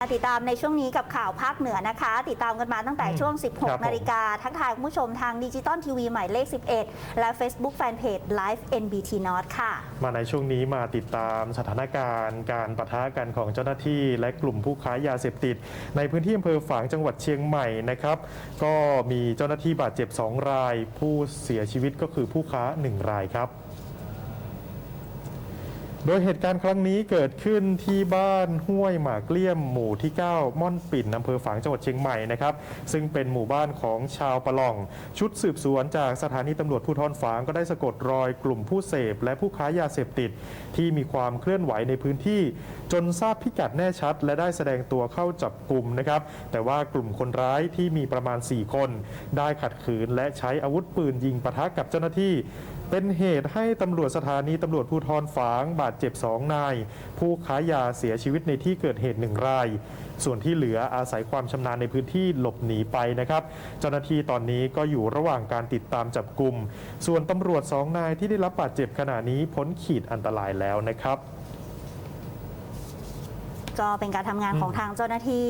ติดตามในช่วงนี้กับข่าวภาคเหนือนะคะ ติดตามกันมาตั้งแต่ช่วงครับผม16 นาฬิกาทักทายคุณผู้ชมทางดิจิตอลทีวีหมายเลข 11 และ Facebook Fanpage Live NBT North ค่ะ มาในช่วงนี้มาติดตามสถานการณ์การปะทะกันของเจ้าหน้าที่ และกลุ่มผู้ค้ายาเสพติด ในพื้นที่อำเภอฝางจังหวัดเชียงใหม่นะครับ ก็มีเจ้าหน้าที่บาดเจ็บ 2 ราย ผู้เสียชีวิตก็คือผู้ค้า 1 รายครับ โดยเหตุการณ์ครั้งนี้เกิดขึ้นที่บ้านห้วยหมากเลี่ยมหมู่ที่ 9 ม่อนปิ่นอำเภอฝางจังหวัดเชียงใหม่นะครับ ซึ่งเป็นหมู่บ้านของชาวปะหล่อง ชุดสืบสวนจากสถานีตำรวจภูธรฝางก็ได้สะกดรอยกลุ่มผู้เสพ และผู้ค้ายาเสพติด ที่มีความเคลื่อนไหวในพื้นที่ จนทราบพิกัดแน่ชัด และได้แสดงตัวเข้าจับกลุ่มนะครับ แต่ว่ากลุ่มคนร้ายที่มีประมาณ 4 คน ได้ขัดขืนและใช้อาวุธปืนยิงปะทะกับเจ้าหน้าที่ เป็นเหตุให้ตำรวจสถานีตำรวจภูธรฝางบาดเจ็บ 2 นาย ผู้ค้ายาเสียชีวิตในที่เกิดเหตุหนึ่งราย ส่วนที่เหลืออาศัยความชำนาญในพื้นที่หลบหนีไปนะครับ เจ้าหน้าที่ตอนนี้ก็อยู่ระหว่างการติดตามจับกลุ่ม ส่วนตำรวจสองนายที่ได้รับบาดเจ็บขณะนี้พ้นขีดอันตรายแล้วนะครับ ก็เป็นการทำงานของทางเจ้าหน้าที่